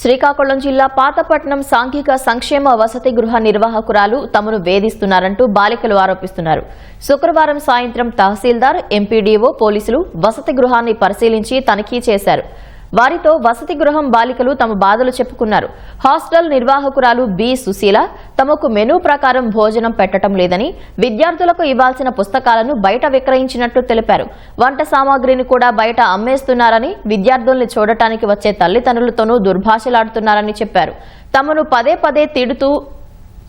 శ్రీకాకుళం జిల్లా పాతపట్నం సాంఘిక సంక్షేమ వసతి గృహ నిర్వాహకురాలు తమను వేధిస్తున్నారంటూ బాలికలు ఆరోపిస్తున్నారు. శుక్రవారం సాయంత్రం తహసీల్దార్ ఎంపీడీఓ పోలీసులు వసతి గృహాన్ని పరిశీలించి తనిఖీ చేశారు. వారితో వసతి గృహం బాలికలు తమ బాధలు చెప్పుకున్నారు. Hostel నిర్వాహకురాలు B. సుశీల తమకు మెనూ ప్రకారం భోజనం పెట్టడం లేదని విద్యార్థులకు ఇవ్వాల్సిన పుస్తకాలను బయట విక్రయించినట్లు తెలిపారు. వంట సామాగ్రిని కూడా బయట అమ్మేస్తున్నారని విద్యార్థుల్ని చూడటానికి వచ్చే తల్లిదండ్రులతోనూ దుర్భాషలాడుతున్నారని చెప్పారు. తమను పదే పదే తిడుతూ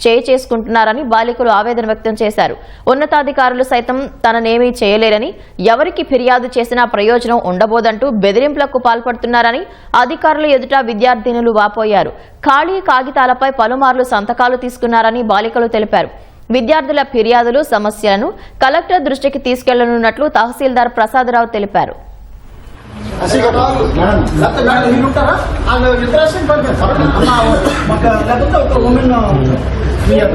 చేయి చేసుకుంటున్నారని బాలికలు ఆవేదన వ్యక్తం చేశారు. ఉన్నతాధికారులు సైతం తననేమీ చేయలేరని ఎవరికి ఫిర్యాదు చేసినా ప్రయోజనం ఉండబోదంటూ బెదిరింపులకు పాల్పడుతున్నారని అధికారుల ఎదుట విద్యార్థినులు వాపోయారు. ఖాళీ కాగితాలపై పలుమార్లు సంతకాలు తీసుకున్నారని బాలికలు తెలిపారు. విద్యార్థుల ఫిర్యాదులు సమస్యలను కలెక్టర్ దృష్టికి తీసుకెళ్ళనున్నట్లు తహసీల్దార్ ప్రసాదరావు తెలిపారు. లేకపోతే ఉంటారా మీరు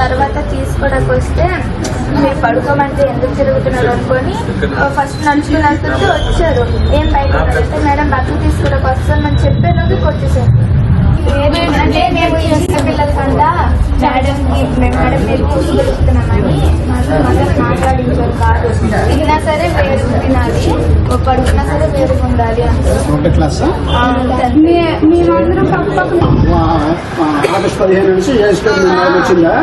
తర్వాత తీసుకోవడానికి వస్తే మీరు పడుకోమంటే ఎందుకు తిరుగుతున్నారు అనుకొని ఫస్ట్ నడుచుకుని వెళ్తుంటే వచ్చారు. ఏం బయట మేడం బట్టలు తీసుకోవడానికి వస్తామని చెప్పే రోజు వచ్చేసారు అంటే మేము చిన్న పిల్లల కంట మేడం మేము మేడం మీరు కూర్చోగలుగుతున్నామని మాట్లాడించారు కాదు. తిన్నా సరే వేరు తినాలి పడుకున్నా సరే వేరుగా ఉండాలి క్లాస్ మేమందరం పక్క పక్కన. ఆగస్ట్ పదిహేను నుంచి ఏ స్టేట్ వచ్చిందా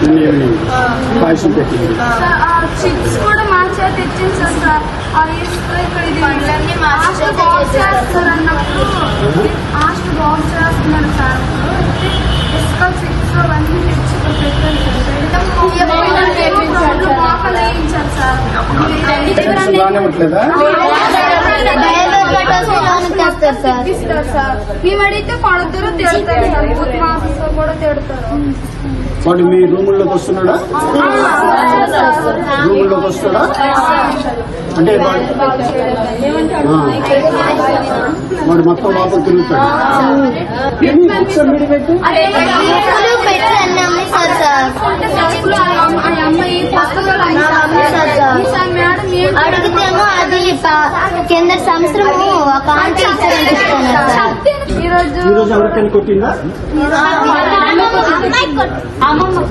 నిన్న ఈవినింగ్ పాయసం పెట్టింది చిప్స్ కూడా మార్చా తెచ్చింది సార్ అవి హాస్టల్ చేస్తే బాక్స్ చేస్తారు. చేస్తారు అన్నప్పుడు హాస్టల్ బాక్స్ చేస్తున్నారు సార్. ఇసుక చిప్స్ అవన్నీ తెచ్చి ఇక్కడ పెట్టారు సార్. వేయించారు సార్ తెస్తారు సార్ మేము అడిగితే తిడతారు సార్ బూత్ మాస్టర్ కూడా తిడతారు వాడు మీ రూముల్లోకి వస్తున్నాడా రూముల్లోకి వస్తాడా అంటే వాడు మొత్తం లోపల తిరుగుతాడు పెట్టి ఈరోజు ఈ రోజు ఎవరికైనా కొట్టిందా?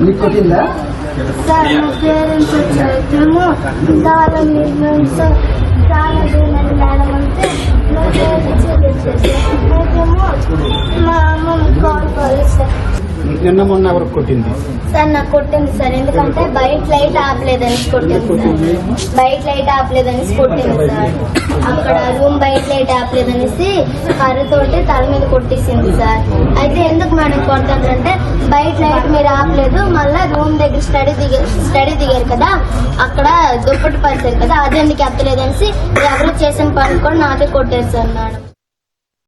నీకు కొట్టిందా? సార్ మా పేరెంట్స్ వచ్చేమో చాలా నిర్ణయించ చాలా దీనిని మేడం అంటే మా పేరెంట్స్ అయితేమో మా అమ్మ కాల్ పోలీస్ నిన్న మొన్న ఎవరికి కొట్టింది? సార్ నాకు కొట్టింది సార్. ఎందుకంటే బయట లైట్ ఆపలేదని కొట్టింది సార్. బయట లైట్ ఆపలేదనేసి కొట్టింది సార్. అక్కడ రూమ్ బయట లైట్ ఆపలేదనేసి కర్రతోటి తల మీద కొట్టేసింది సార్. అయితే ఎందుకు మేడం కొడతానంటే బయట లైట్ మీరు ఆపలేదు మళ్ళీ రూమ్ దగ్గర స్టడీ దిగ స్టడీ దిగారు కదా అక్కడ దుప్పటి పరిచారు కదా అది ఎందుకు ఎత్తలేదనేసి ఎవరు చేసిన పని కూడా నాకే కొట్టారు సార్ మేడం